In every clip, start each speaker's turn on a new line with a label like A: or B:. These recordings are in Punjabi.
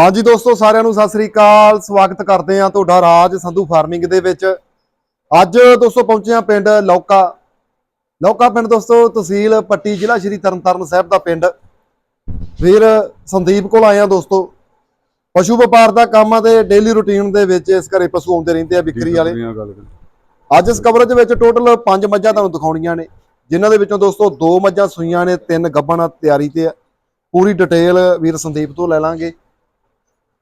A: ਹਾਂਜੀ ਦੋਸਤੋ ਸਾਰਿਆਂ ਨੂੰ ਸਤਿ ਸ੍ਰੀ ਅਕਾਲ। ਸਵਾਗਤ ਕਰਦੇ ਹਾਂ ਤੁਹਾਡਾ ਰਾਜ ਸੰਧੂ ਫਾਰਮਿੰਗ ਦੇ ਵਿੱਚ। ਅੱਜ ਦੋਸਤੋ ਪਹੁੰਚੇ ਹਾਂ ਪਿੰਡ ਲੌਕਾ। ਲੌਕਾ ਪਿੰਡ ਦੋਸਤੋ ਤਹਿਸੀਲ ਪੱਟੀ ਜ਼ਿਲ੍ਹਾ ਸ਼੍ਰੀ ਤਰਨਤਾਰਨ ਸਾਹਿਬ ਦਾ ਪਿੰਡ। ਵੀਰ ਸੰਦੀਪ ਕੋਲ ਆਏ ਹਾਂ ਦੋਸਤੋ। ਪਸ਼ੂ ਵਪਾਰ ਦਾ ਕੰਮ ਆ ਤੇ ਡੇਲੀ ਰੁਟੀਨ ਦੇ ਵਿੱਚ ਇਸ ਘਰੇ ਪਸ਼ੂ ਆਉਂਦੇ ਰਹਿੰਦੇ ਆ ਵਿਕਰੀ ਵਾਲੇ। ਅੱਜ ਇਸ ਕਵਰੇਜ ਵਿੱਚ ਟੋਟਲ 5 ਮੱਝਾਂ ਤੁਹਾਨੂੰ ਦਿਖਾਉਣੀਆਂ ਨੇ ਜਿਨ੍ਹਾਂ ਦੇ ਵਿੱਚੋਂ ਦੋਸਤੋ 2 ਮੱਝਾਂ ਸੂਈਆਂ ਨੇ ਤਿੰਨ ਗੱਭਣ ਤਿਆਰੀ ਤੇ ਆ। ਪੂਰੀ ਡਿਟੇਲ ਵੀਰ ਸੰਦੀਪ ਤੋਂ ਲੈ ਲਾਂਗੇ।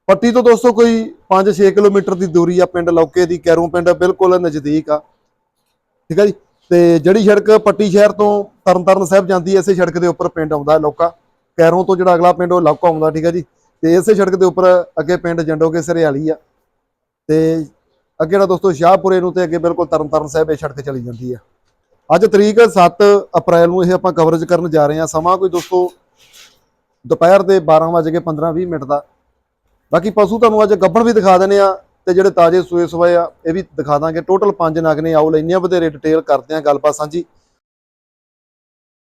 A: ਪੱਟੀ ਤੋਂ ਦੋਸਤੋ ਕੋਈ 5-6 ਕਿਲੋਮੀਟਰ ਦੀ ਦੂਰੀ ਆ ਪਿੰਡ ਲੌਕੇ ਦੀ, ਕੈਰੋਂ ਪਿੰਡ ਬਿਲਕੁਲ ਨਜ਼ਦੀਕ ਆ। ਠੀਕ ਆ ਜੀ? ਤੇ ਜਿਹੜੀ ਸੜਕ ਪੱਟੀ ਸ਼ਹਿਰ ਤੋਂ ਤਰਨਤਾਰਨ ਸਾਹਿਬ ਜਾਂਦੀ ਐ ਇਸੇ ਸੜਕ ਦੇ ਉੱਪਰ ਪਿੰਡ ਆਉਂਦਾ ਹੈ ਲੌਕਾ। ਕੈਰੋਂ ਤੋਂ ਜਿਹੜਾ ਅਗਲਾ ਪਿੰਡ ਉਹ ਲੌਕਾ ਆਉਂਦਾ, ਠੀਕ ਆ ਜੀ? ਤੇ ਇਸੇ ਸੜਕ ਦੇ ਉੱਪਰ ਅੱਗੇ ਪਿੰਡ ਜੰਡੋਕੇ ਸਰਿਆਲੀ ਆ। ਤੇ ਅੱਗੇ ਜਿਹੜਾ ਦੋਸਤੋ ਸ਼ਾਹਪੁਰੇ ਨੂੰ ਤੇ ਅੱਗੇ ਬਿਲਕੁਲ ਤਰਨਤਾਰਨ ਸਾਹਿਬ ਇਹ ਸੜਕ ਚਲੀ ਜਾਂਦੀ ਆ। ਅੱਜ ਤਰੀਕ 7 ਅਪ੍ਰੈਲ ਨੂੰ ਇਹ ਆਪਾਂ ਕਵਰੇਜ ਕਰਨ ਜਾ ਰਹੇ ਹਾਂ ਸਮਾਂ ਕੋਈ ਦੋਸਤੋ ਦੁਪਹਿਰ ਦੇ 12:15-20 ਮਿੰਟ ਦਾ। ਬਾਕੀ ਪਸ਼ੂ ਤੁਹਾਨੂੰ ਅੱਜ ਗੱਭਣ ਵੀ ਦਿਖਾ ਦਿੰਦੇ ਆ ਤੇ ਜਿਹੜੇ ਤਾਜ਼ੇ ਸੂਏ ਸਵਾਏ ਆ ਇਹ ਵੀ ਦਿਖਾ ਦਾਂਗੇ। ਟੋਟਲ 5 ਨਗ ਨੇ ਆਓ ਲੈਣੇ ਆ ਵਧੇਰੇ ਡਿਟੇਲ ਕਰਦੇ ਆ ਗੱਲਬਾਤ ਸਾਂਝੀ।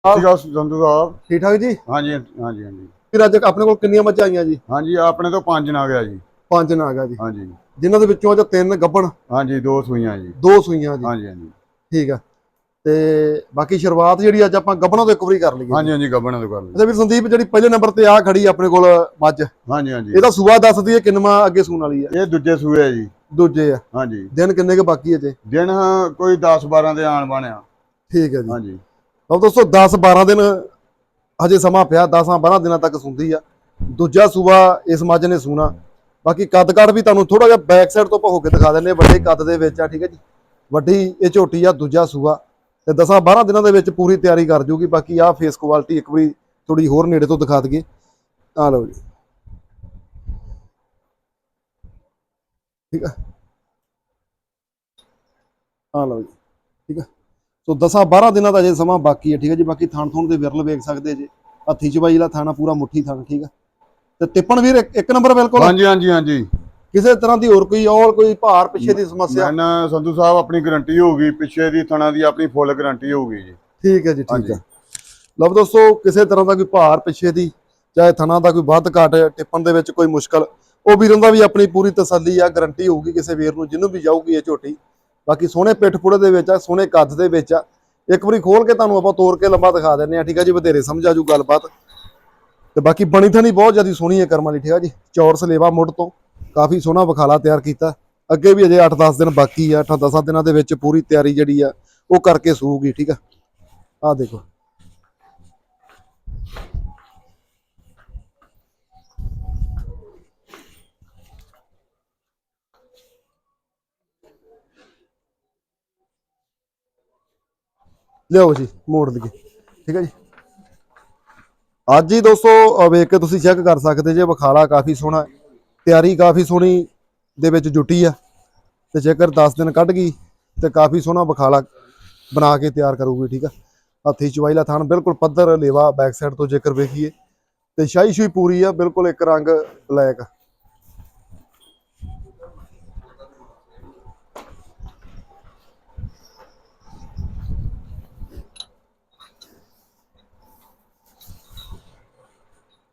B: ਠੀਕ ਆ ਸੰਧੂ ਸਾਹਿਬ।
A: ਠੀਕ ਠਾਕ ਜੀ?
B: ਹਾਂਜੀ ਹਾਂਜੀ ਹਾਂਜੀ।
A: ਫਿਰ ਅੱਜ ਆਪਣੇ ਕੋਲ ਕਿੰਨੀਆਂ ਮੱਝਾਂ ਆਈਆਂ ਜੀ?
B: ਹਾਂਜੀ ਆਪਣੇ ਤੋਂ ਪੰਜ ਨਾ ਗਿਆ ਜੀ।
A: ਪੰਜ ਨਗ ਆ ਜੀ।
B: ਹਾਂਜੀ।
A: ਜਿਨ੍ਹਾਂ ਦੇ ਵਿੱਚੋਂ ਅੱਜ ਤਿੰਨ ਗੱਭਣ
B: ਹਾਂਜੀ ਦੋ ਸੂਈਆਂ ਜੀ।
A: ਦੋ ਸੂਈਆਂ ਜੀ।
B: ਹਾਂਜੀ ਹਾਂਜੀ।
A: ਠੀਕ ਆ। ਤੇ ਬਾਕੀ ਸ਼ੁਰੂਆਤ ਜਿਹੜੀ ਅੱਜ ਆਪਾਂ ਗੱਭਣਾਂ ਤੋਂ ਇੱਕ ਵਾਰੀ ਕਰ ਲਈਏ।
B: ਹਾਂਜੀ ਹਾਂਜੀ ਗੱਬਣਾ ਤੋਂ ਕਰ ਲਈ
A: ਅੱਛਾ ਵੀਰ ਸੰਦੀਪ ਜਿਹੜੀ ਪਹਿਲੇ ਨੰਬਰ ਤੇ ਆ ਖੜੀ ਆਪਣੇ ਕੋਲ ਮੱਝ।
B: ਹਾਂਜੀ ਹਾਂਜੀ।
A: ਇਹਦਾ ਸੂਆ ਦੱਸਦੀ ਹੈ ਕਿੰਨਵਾਂ ਅੱਗੇ ਸੂਣ ਵਾਲੀ ਆ
B: ਇਹ ਦੂਜੇ ਸੂਏ ਆ ਜੀ।
A: ਦੂਜੇ ਆ।
B: ਹਾਂਜੀ।
A: ਦਿਨ ਕਿੰਨੇ ਕੁ ਬਾਕੀ ਹੈ ਜੇ?
B: ਦਿਨ ਕੋਈ 10 12 ਦੇ ਆਣ ਬਣਿਆ
A: ਠੀਕ ਹੈ ਜੀ।
B: ਹਾਂਜੀ।
A: ਤਾਂ ਦੋਸਤੋ 10 12 ਦਿਨ ਹਜੇ ਸਮਾਂ ਪਿਆ 10 12 ਦਿਨਾਂ ਤੱਕ ਸੁੰਦੀ ਆ। ਦੂਜਾ ਸੂਆ ਇਸ ਮੱਝ ਨੇ ਸੂਣਾ। ਬਾਕੀ ਕੱਦ ਕੱਦ ਵੀ ਤੁਹਾਨੂੰ ਥੋੜਾ ਜਿਹਾ ਬੈਕ ਸਾਈਡ ਤੋਂ ਭੋ ਕੇ ਦਿਖਾ ਦਿੰਨੇ ਵੱਡੇ ਕੱਦ ਦੇ ਵਿੱਚ ਆ ਠੀਕ ਹੈ ਜੀ। ਵੱਡੀ ਇਹ ਝੋਟੀ ਆ ਦੂਜਾ ਸੂਆ। ਤੇ 10 12 ਦਿਨਾਂ ਦੇ ਵਿੱਚ ਪੂਰੀ ਤਿਆਰੀ ਕਰ ਜੂਗੀ, ਬਾਕੀ ਆ ਫੇਸ ਕੁਆਲਿਟੀ ਇੱਕ ਵਾਰੀ ਥੋੜੀ ਹੋਰ ਨੇੜੇ ਤੋਂ ਦਿਖਾ ਦਈਏ। ਆ ਲਓ ਜੀ। ਠੀਕ ਆ? ਆ ਲਓ ਜੀ। ਠੀਕ ਆ? ਸੋ 10 12 ਦਿਨਾਂ ਦਾ ਜੇ ਸਮਾਂ ਬਾਕੀ ਹੈ, ਠੀਕ ਹੈ ਜੀ? ਬਾਕੀ ਥਾਣ ਥਣ ਦੇ ਵਿਰਲ ਵੇਖ ਸਕਦੇ ਜੇ। ਹੱਥੀ ਚਬਾਈ ਵਾਲਾ ਥਾਣਾ ਪੂਰਾ ਮੁੱਠੀ ਥਾਣਾ, ਠੀਕ ਆ? ਤੇ ਟਿੱਪਣ ਵੀਰ ਇੱਕ- ਇੱਕ ਨੰਬਰ ਬਿਲਕੁਲ
B: ਹਾਂਜੀ ਹਾਂਜੀ ਹਾਂਜੀ।
A: ਕਿਸੇ ਤਰ੍ਹਾਂ ਦੀ ਹੋਰ ਕੋਈ ਔਲ ਕੋਈ ਭਾਰ ਪਿੱਛੇ ਦੀ ਸਮੱਸਿਆ?
B: ਮੈਂ ਨਾ ਸੰਧੂ ਸਾਹਿਬ ਆਪਣੀ ਗਾਰੰਟੀ ਹੋਊਗੀ ਪਿੱਛੇ ਦੀ ਥਣਾ ਦੀ ਆਪਣੀ ਫੁੱਲ ਗਾਰੰਟੀ ਹੋਊਗੀ ਜੀ।
A: ਠੀਕ ਹੈ ਜੀ ਠੀਕ। ਹੈ। ਲਓ ਦੋਸਤੋ ਕਿਸੇ ਤਰ੍ਹਾਂ ਦਾ ਕੋਈ ਭਾਰ ਪਿੱਛੇ ਦੀ ਚਾਹੇ ਥਣਾ ਦਾ ਕੋਈ ਵੱਧ ਘਾਟ ਟਿੱਪਣ ਦੇ ਵਿੱਚ ਕੋਈ ਮੁਸ਼ਕਲ ਉਹ ਵੀਰਾਂ ਦਾ ਵੀ ਆਪਣੀ ਪੂਰੀ ਤਸੱਲੀ ਆ ਗਾਰੰਟੀ ਹੋਊਗੀ ਕਿਸੇ ਵੀਰ ਨੂੰ ਜਿਹਨੂੰ ਵੀ ਜਾਊਗੀ ਇਹ ਝੋਟੀ। ਬਾਕੀ ਸੋਹਣੇ ਪਿੱਠ ਪੁੜੇ ਦੇ ਵਿੱਚ ਆ ਸੋਹਣੇ ਕੱਦ ਦੇ ਵਿੱਚ ਆ। ਇੱਕ ਵਾਰੀ ਖੋਲ ਕੇ ਤੁਹਾਨੂੰ ਆਪਾਂ ਤੋੜ ਕੇ ਲੰਬਾ ਦਿਖਾ ਦਿੰਨੇ ਆ ਠੀਕ ਆ ਜੀ ਵਧੇਰੇ ਸਮਝ ਆ ਜੂ ਗੱਲਬਾਤ। ਤੇ ਬਾਕੀ ਬਣੀ ਥਣੀ ਬਹੁਤ ਜ਼ਿਆਦਾ ਸੋਹਣੀ ਹੈ ਕਰਮਾਂ ਦੀ ਠੀਕ ਆ ਜੀ ਚੌਰਸ ਲੇਵਾ ਮੁੱਢ ਤੋਂ। ਕਾਫੀ ਸੋਹਣਾ ਵਿਖਾਲਾ ਤਿਆਰ ਕੀਤਾ। ਅੱਗੇ ਵੀ ਅਜੇ 8-10 ਦਿਨ ਬਾਕੀ ਆ 8-10 ਦਿਨਾਂ ਦੇ ਵਿੱਚ ਪੂਰੀ ਤਿਆਰੀ ਜਿਹੜੀ ਆ, ਉਹ ਕਰਕੇ ਸੂਗੀ ਠੀਕ ਆ? ਆ ਦੇਖੋ। ਲਿਆਓ ਜੀ, ਮੋੜ ਲਈਏ, ਠੀਕ ਹੈ ਜੀ? ਅੱਜ ਹੀ ਦੋਸਤੋ ਵੇਖ ਕੇ ਤੁਸੀਂ ਚੈੱਕ ਕਰ ਸਕਦੇ ਜੇ ਵਿਖਾਲਾ ਕਾਫੀ ਸੋਹਣਾ ਹੈ। ਤਿਆਰੀ ਕਾਫੀ ਸੋਹਣੀ ਦੇ ਵਿੱਚ ਜੁਟੀ ਆ ਤੇ ਜੇਕਰ 10 ਦਿਨ ਕੱਢ ਗਈ ਤੇ ਕਾਫੀ ਸੋਹਣਾ ਬਖਾਲਾ ਬਣਾ ਕੇ ਤਿਆਰ ਕਰੂਗੀ, ਠੀਕ ਆ? ਹੱਥੀ ਚਵਾਈਲਾ ਥਾਨ, ਬਿਲਕੁਲ ਪੱਧਰ ਲੇਵਾ ਬੈਕ ਸਾਈਡ ਤੋਂ ਜੇਕਰ ਵੇਖੀਏ ਤੇ ਸ਼ਾਹੀ ਸ਼ੂਈ ਪੂਰੀ ਆ, ਬਿਲਕੁਲ ਇੱਕ ਰੰਗ ਬਲੈਕ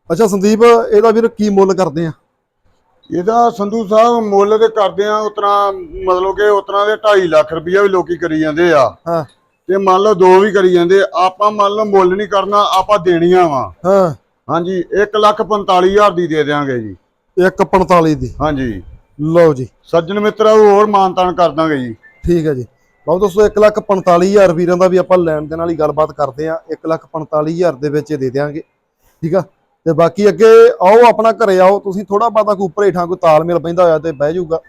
A: ਅੱਛਾ ਸੰਦੀਪ, ਇਹਦਾ ਵੀਰ ਕੀ ਮੁੱਲ ਕਰਦੇ ਆ?
B: ਇਹਦਾ ਸੰਧੂ ਸਾਹਿਬ ਮੁੱਲ ਤੇ ਕਰਦੇ ਆ ਉਤਨਾ ਮਤਲਬ ਕਿ ਉਤਨਾ ਦੇ 2.5 ਲੱਖ ਰੁਪਈਆ ਵੀ ਲੋਕੀ ਕਰੀ ਜਾਂਦੇ ਆ।
A: ਹਾਂ।
B: ਤੇ ਮੰਨ ਲਓ ਦੋ ਵੀ ਕਰੀ ਜਾਂਦੇ ਆਪਾਂ ਮੰਨ ਲਓ ਮੁੱਲ ਨਹੀਂ ਕਰਨਾ ਆਪਾਂ ਦੇਣੀਆਂ ਵਾ।
A: ਹਾਂ।
B: ਹਾਂਜੀ 145000 ਦੀ ਦੇ ਦਿਆਂਗੇ ਜੀ।
A: 145 ਦੀ।
B: ਹਾਂਜੀ।
A: ਲਓ ਜੀ।
B: ਸੱਜਣ ਮਿੱਤਰਾਂ ਹੋਰ ਮਾਨਤਾਨ ਕਰ ਦਾਂਗੇ ਜੀ।
A: ਠੀਕ ਹੈ ਜੀ। ਬਹੁਤ ਦੋਸਤੋ 145000 ਵੀਰਾਂ ਦਾ ਵੀ ਆਪਾਂ ਲੈਣ ਦੇ ਨਾਲ ਹੀ ਗੱਲਬਾਤ ਕਰਦੇ ਆ। 145000 ਦੇ ਵਿੱਚ ਦੇ ਦਿਆਂਗੇ। ਠੀਕ ਆ? ਤੇ ਬਾਕੀ ਅੱਗੇ ਆਓ ਆਪਣਾ ਘਰੇ ਆਓ। ਤੁਸੀਂ ਥੋੜਾ ਬਾਤਾ ਕੋਈ ਉੱਪਰ ਹੇਠਾਂ ਕੋਈ ਤਾਲਮੇਲ ਪੈਂਦਾ ਹੋਇਆ ਤੇ ਬਹਿ ਜਾਊਗਾ।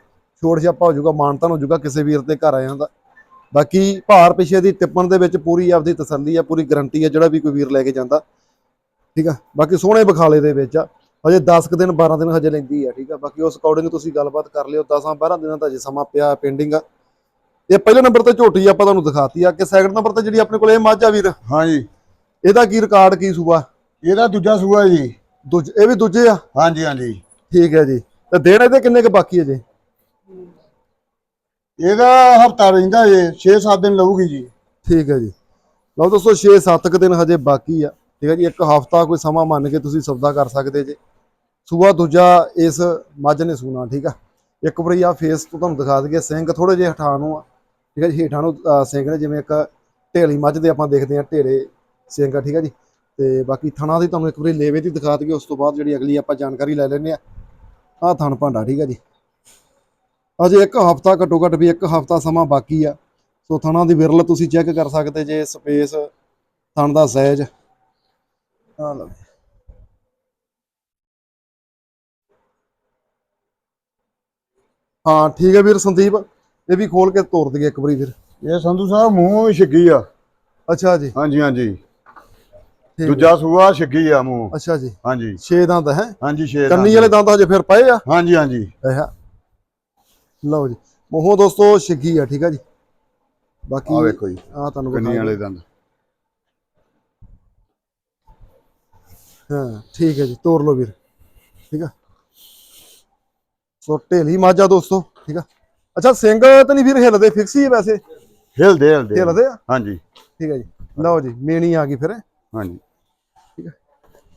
A: ਛੋੜ ਛਾਪਾ ਹੋ ਜਾਊਗਾ ਮਾਨਤਾਨ ਹੋ ਜਾਊਗਾ ਕਿਸੇ ਵੀਰ ਦੇ ਘਰ ਆਇਆਂ ਦਾ। ਬਾਕੀ ਭਾਰ ਪਿਛੇ ਦੀ ਟਿੱਪਣ ਦੇ ਵਿੱਚ ਪੂਰੀ ਆਪਦੀ ਤਸੱਲੀ ਆ ਪੂਰੀ ਗਾਰੰਟੀ ਆ ਜਿਹੜਾ ਵੀ ਕੋਈ ਵੀਰ ਲੈ ਕੇ ਜਾਂਦਾ। ਠੀਕ ਆ? ਬਾਕੀ ਸੋਹਣੇ ਬਖਾਲੇ ਦੇ ਵਿੱਚ ਆ। ਹਜੇ 10 ਕੁ ਦਿਨ 12 ਦਿਨ ਹਜੇ ਲੈਂਦੀ ਆ ਠੀਕ ਆ? ਬਾਕੀ ਉਸ ਅਕੋਰਡਿੰਗ ਤੁਸੀਂ ਗੱਲਬਾਤ ਕਰ ਲਿਓ। 10 12 ਦਿਨਾਂ ਦਾ ਹਜੇ ਸਮਾਂ ਪਿਆ ਪੈਂਡਿੰਗ ਆ। ਇਹ ਪਹਿਲੇ ਨੰਬਰ ਤੇ ਝੋਟੀ ਆਪਾਂ ਤੁਹਾਨੂੰ ਦਿਖਾਤੀ ਆ। ਕਿ ਸੈਕਿੰਡ ਨੰਬਰ ਤੇ ਜਿਹੜੀ ਆਪਣੇ ਕੋਲ ਇਹ ਮੱਝ ਆ ਵੀਰ
B: ਹਾਂਜੀ
A: ਇਹਦਾ ਕੀ ਰਿਕਾਰਡ ਕੀ ਸੂਆ
B: ਇਹਦਾ ਦੂਜਾ ਸੂਆ ਜੀ।
A: ਦੂਜੇ ਇਹ ਵੀ ਦੂਜੇ ਆ?
B: ਹਾਂਜੀ ਹਾਂਜੀ।
A: ਠੀਕ ਹੈ ਜੀ। ਤੇ ਦੇਣ ਇਹਦੇ ਕਿੰਨੇ ਕੁ ਬਾਕੀ ਹੈ ਜੀ?
B: ਇਹਦਾ ਹਫਤਾ ਰਹਿੰਦਾ ਜੇ 6-7 ਦਿਨ ਲਊਗੀ ਜੀ।
A: ਠੀਕ ਹੈ ਜੀ। ਲਓ ਦੋਸਤੋ 6-7 ਕੁ ਦਿਨ ਹਜੇ ਬਾਕੀ ਆ। ਠੀਕ ਹੈ ਜੀ ਇੱਕ ਹਫਤਾ ਕੋਈ ਸਮਾਂ ਮੰਨ ਕੇ ਤੁਸੀਂ ਸੌਦਾ ਕਰ ਸਕਦੇ ਜੇ। ਸੂਆ ਦੂਜਾ ਇਸ ਮੱਝ ਨੇ ਸੂਣਾ ਠੀਕ ਆ। ਇੱਕ ਵਾਰੀ ਆ ਫੇਸ ਤੋਂ ਤੁਹਾਨੂੰ ਦਿਖਾ ਦਈਏ ਸਿੰਘ ਥੋੜੇ ਜਿਹੇ ਹਠਾਂ ਨੂੰ ਆ। ਠੀਕ ਹੈ ਜੀ ਹੇਠਾਂ ਨੂੰ ਸਿੰਘ ਨੇ ਜਿਵੇਂ ਇੱਕ ਢੇਲੀ ਮੱਝ ਦੇ ਆਪਾਂ ਦੇਖਦੇ ਆ ਢੇਰੇ ਸਿੰਘ ਆ ਠੀਕ ਹੈ ਜੀ। ਤੇ ਬਾਕੀ ਥਣਾ ਦੀ ਤੁਹਾਨੂੰ ਇੱਕ ਵਾਰੀ ਲੇਵੇ ਦੀ ਦਿਖਾ ਦਈਏ ਉਸ ਤੋਂ ਬਾਅਦ ਜਿਹੜੀ ਅਗਲੀ ਆਪਾਂ ਜਾਣਕਾਰੀ ਲੈ ਲੈਂਦੇ ਆ ਆ ਥਣ ਭਾਂਡਾ ਠੀਕ ਹੈ ਜੀ। ਅਜੇ ਇੱਕ ਹਫਤਾ ਘੱਟੋ ਘੱਟ ਵੀ ਇੱਕ ਹਫਤਾ ਸਮਾਂ ਬਾਕੀ ਆ। ਸੋ ਥਣਾ ਦੀ ਵਿਰਲ ਤੁਸੀਂ ਚੈੱਕ ਕਰ ਸਕਦੇ ਜੇ ਸਪੇਸ ਥਣ ਦਾ ਸਾਈਜ਼ ਆ ਲਓ। ਹਾਂ ਠੀਕ ਹੈ ਵੀਰ ਸੰਦੀਪ ਇਹ ਵੀ ਖੋਲ ਕੇ ਤੋੜ ਦਈਏ ਇੱਕ ਵਾਰੀ ਵੀਰ
B: ਇਹ ਸੰਧੂ ਸਾਹਿਬ ਮੂੰਹ ਛਿੱਗੀ ਆ।
A: ਅੱਛਾ ਜੀ।
B: ਹਾਂਜੀ ਹਾਂਜੀ। ਦੂਜਾ ਸੂਆ ਛਿੱਗੀ ਆ ਮੂੰਹ।
A: ਅੱਛਾ ਜੀ।
B: ਹਾਂਜੀ।
A: 6 ਦੰਦ ਹੈ।
B: ਹਾਂਜੀ ਛੇ
A: ਕੰਨੀ ਵਾਲੇ ਦੰਦ ਹਜੇ ਫਿਰ ਪਏ ਆ?
B: ਹਾਂਜੀ ਹਾਂਜੀ।
A: ਲਓ ਜੀ। ਮੋਹੋ ਦੋਸਤੋ ਛਿੱਗੀ ਆ ਠੀਕ ਆ ਜੀ। ਬਾਕੀ
B: ਆ ਵੇਖੋ ਜੀ।
A: ਆ ਤੁਹਾਨੂੰ
B: ਕੰਨੀ ਵਾਲੇ ਦੰਦ।
A: ਹਾਂ ਠੀਕ ਹੈ ਜੀ। ਤੋੜ ਲਓ ਵੀਰ। ਠੀਕ ਆ। ਸੋ ਢੇਲੀ ਮਾਝਾ ਦੋਸਤੋ ਠੀਕ ਆ। ਅੱਛਾ ਸਿੰਘ ਤਾਂ ਨਹੀਂ ਵੀਰ ਹਿੱਲਦੇ? ਫਿਕਸ ਹੀ ਵੈਸੇ?
B: ਹਿਲਦੇ ਹਿਲਦੇ।
A: ਹਿੱਲਦੇ ਆ?
B: ਹਾਂਜੀ।
A: ਠੀਕ ਹੈ ਜੀ। ਲਓ ਜੀ ਮੇਣੀ ਆ ਗਈ ਫਿਰ।
B: ਹਾਂਜੀ।